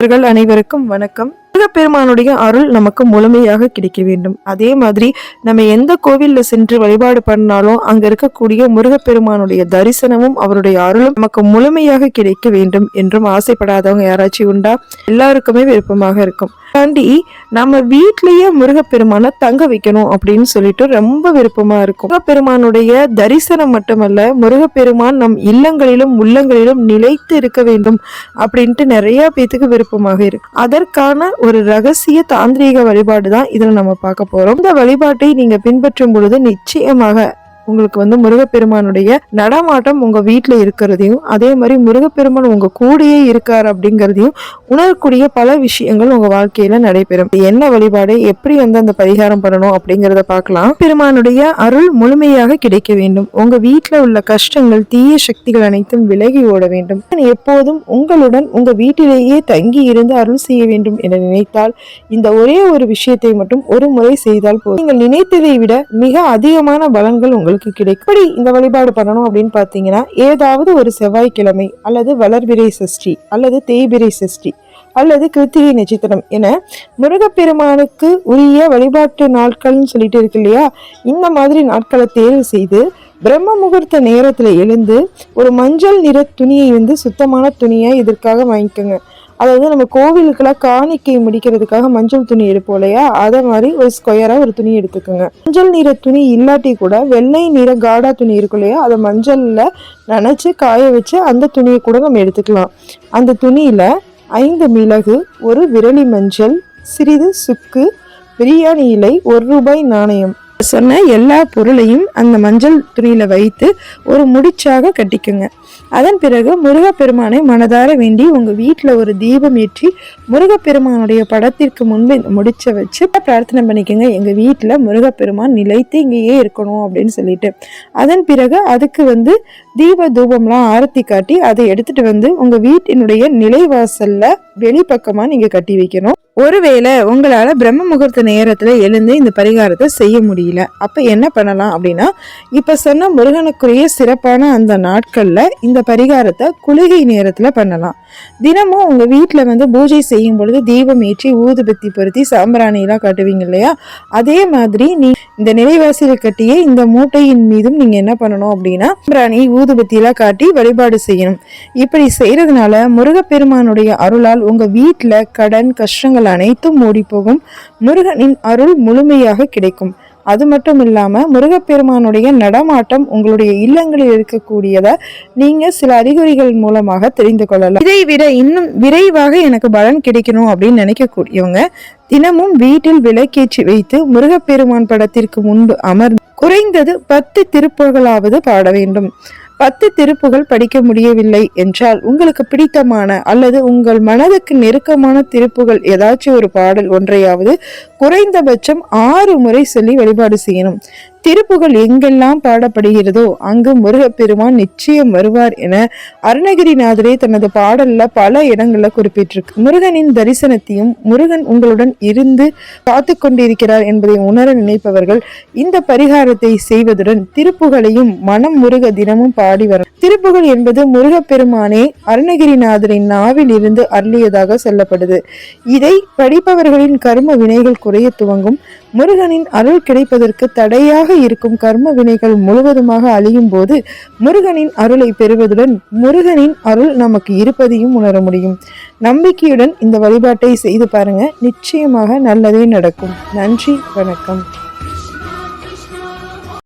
நண்பர்கள் அனைவருக்கும் வணக்கம். முருகப்பெருமானுடைய அருள் நமக்கு முழுமையாக கிடைக்க வேண்டும். அதே மாதிரி நம்ம எந்த கோவிலில் சென்று வழிபாடு பண்ணாலும் அங்க இருக்கக்கூடிய முருகப்பெருமானுடைய தரிசனமும் அவருடைய அருளும் நமக்கு முழுமையாக கிடைக்க வேண்டும் என்றும் ஆசைப்படாதவங்க யாராச்சும் உண்டா? எல்லாருக்குமே விருப்பமாக இருக்கும். தாண்டி நம்ம வீட்லயே முருகப்பெருமானை தங்க வைக்கணும் அப்படின்னு சொல்லிட்டு ரொம்ப விருப்பமா இருக்கும். முருகப்பெருமானுடைய தரிசனம் மட்டுமல்ல முருகப்பெருமான் நம் இல்லங்களிலும் உள்ளங்களிலும் நிலைத்து இருக்க வேண்டும் அப்படின்ட்டு நிறைய பேத்துக்கு விருப்பமாக இருக்கு. அதற்கான ஒரு ரகசிய தாந்திரீக வழிபாடு தான் இதில் நம்ம பார்க்க போறோம். இந்த வழிபாட்டை நீங்க பின்பற்றும் பொழுது நிச்சயமாக உங்களுக்கு வந்து முருகப்பெருமானுடைய நடமாட்டம் உங்கள் வீட்டில் இருக்கிறதையும் அதே மாதிரி முருகப்பெருமான் உங்கள் கூடயே இருக்கார் அப்படிங்கிறதையும் உணரக்கூடிய பல விஷயங்கள் உங்கள் வாழ்க்கையில் நடைபெறும். என்ன வழிபாடு? எப்படி வந்து அந்த பரிகாரம் பண்ணணும் அப்படிங்கிறத பார்க்கலாம். பெருமானுடைய அருள் முழுமையாக கிடைக்க வேண்டும். உங்கள் வீட்டில் உள்ள கஷ்டங்கள் தீய சக்திகள் அனைத்தும் விலகி ஓட வேண்டும். எப்போதும் உங்களுடன் உங்கள் வீட்டிலேயே தங்கி இருந்து அருள் செய்ய வேண்டும் என நினைத்தால் இந்த ஒரே ஒரு விஷயத்தை மட்டும் ஒரு முறை செய்தால் போதும். நீங்கள் நினைத்ததை விட மிக அதிகமான பலன்கள் உங்களுக்கு கிடைக்கும் இந்த வழிபாடு பண்ணணும் அப்படின்னு பார்த்தீங்கன்னா ஏதாவது ஒரு செவ்வாய்க்கிழமை அல்லது வளர்பிறை சஷ்டி அல்லது தேய்பிரை சஷ்டி அல்லது கிருத்திகை நட்சத்திரம் என முருகப்பெருமானுக்கு உரிய வழிபாட்டு நாட்கள்னு சொல்லிட்டு இருக்கு இல்லையா? இந்த மாதிரி நாட்களை தேர்வு செய்து பிரம்ம முகூர்த்த நேரத்தில் எழுந்து ஒரு மஞ்சள் நிற துணியை வந்து சுத்தமான துணியை இதற்காக வாங்கிக்கோங்க. அதாவது நம்ம கோவிலுக்கெல்லாம் காணிக்கை முடிக்கிறதுக்காக மஞ்சள் துணி எடுப்போம் இல்லையா அதை மாதிரி ஒரு ஸ்கொயராக ஒரு துணி எடுத்துக்கோங்க. மஞ்சள் நிற துணி இல்லாட்டி கூட வெள்ளை நிற காடா துணி இருக்கும் இல்லையா அதை மஞ்சளில் நினச்சி காய வச்சு அந்த துணியை கூட நம்ம எடுத்துக்கலாம். அந்த துணியில் ஐந்து மிளகு ஒரு விரலி மஞ்சள் சிறிது சுக்கு பிரியாணி இலை ஒரு ரூபாய் நாணயம் சொன்ன எல்லா பொருளையும் அந்த மஞ்சள் துணியில் வைத்து ஒரு முடிச்சாக கட்டிக்குங்க. அதன் பிறகு முருகப்பெருமானை மனதார வேண்டி உங்கள் வீட்டில் ஒரு தீபம் ஏற்றி முருகப்பெருமானுடைய படத்திற்கு முன்பு முடிச்ச வச்சு பிரார்த்தனை பண்ணிக்கோங்க. எங்கள் வீட்டில் முருகப்பெருமான் நிலைத்து இங்கேயே இருக்கணும் அப்படின்னு சொல்லிட்டு. அதன் பிறகு அதுக்கு வந்து தீப தூபம்லாம் ஆரத்தி காட்டி அதை எடுத்துட்டு வந்து உங்கள் வீட்டினுடைய நிலைவாசலில் வெளிப்பக்கமாக நீங்கள் கட்டி வைக்கணும். ஒருவேளை உங்களால் பிரம்ம முகூர்த்த நேரத்தில் எழுந்து இந்த பரிகாரத்தை செய்ய முடியல. அப்போ என்ன பண்ணலாம் அப்படின்னா இப்போ சொன்ன முருகனுக்குரிய சிறப்பான அந்த நாட்களில் இந்த பரிகாரத்தை குளிகை நேரத்தில் பண்ணலாம். தினமும் உங்கள் வீட்டில் வந்து பூஜை செய்யும் பொழுது தீபம் ஏற்றி ஊதுபத்தி பொருத்தி சாம்பிராணியெலாம் கட்டுவீங்க காட்டுவீங்க இல்லையா? அதே மாதிரி நீ இந்த நிலைவாசியில் கட்டியே இந்த மூட்டையின் மீதும் நீங்கள் என்ன பண்ணணும் அப்படின்னா சாம்பிராணி ஊதுபத்தியெல்லாம் காட்டி வழிபாடு செய்யணும். இப்படி செய்கிறதுனால முருகப்பெருமானுடைய அருளால் உங்கள் வீட்டில் கடன் கஷ்டங்கள் அனைத்தும் மூடி முருகனின் அருள் முழுமையாக கிடைக்கும். அது மட்டும் இல்லாமல் முருகப்பெருமானுடைய நடமாட்டம் உங்களுடைய இல்லங்களில் இருக்கக்கூடியதை நீங்கள் சில அறிகுறிகள் மூலமாக தெரிந்து கொள்ளலாம். இதை விட இன்னும் விரைவாக எனக்கு பலன் கிடைக்கணும் அப்படின்னு நினைக்கக்கூடியவங்க தினமும் வீட்டில் விளக்கேற்றி வைத்து முருகப்பெருமான் படத்திற்கு முன்பு அமர்ந்து குறைந்தது பத்து திருப்புகளாவது பாட வேண்டும். பத்து திருப்புகள் படிக்க முடியவில்லை என்றால் உங்களுக்கு பிடித்தமான அல்லது உங்கள் மனதுக்கு நெருக்கமான திருப்புகள் ஏதாச்சும் ஒரு பாடல் ஒன்றையாவது குறைந்தபட்சம் ஆறு முறை சொல்லி வழிபாடு செய்யணும். திருப்புகள் எங்கெல்லாம் பாடப்படுகிறதோ அங்கு முருகப்பெருமான் நிச்சயம் வருவார் என அருணகிரிநாதரே தனது பாடல்ல பல இடங்கள்ல குறிப்பிட்டிருக்கு. முருகனின் தரிசனத்தையும் முருகன் உங்களுடன் இருந்து காத்து கொண்டிருக்கிறார் என்பதை உணர நினைப்பவர்கள் இந்த பரிகாரத்தை செய்வதுடன் திருப்புகளையும் மனம் முருக தினமும் பா வர திருப்புகழ் என்பது முருகப்பெருமானே அருணகிரிநாதரின் நாவில் இருந்து அருளியதாக சொல்லப்படுது. இதை படிப்பவர்களின் கர்ம வினைகள் குறைய துவங்கும். முருகனின் அருள் கிடைப்பதற்கு தடையாக இருக்கும் கர்ம வினைகள் முழுவதுமாக அழியும் போது முருகனின் அருளை பெறுவதுடன் முருகனின் அருள் நமக்கு இருப்பதையும் உணர முடியும். நம்பிக்கையுடன் இந்த வழிபாட்டை செய்து பாருங்க. நிச்சயமாக நல்லதே நடக்கும். நன்றி வணக்கம்.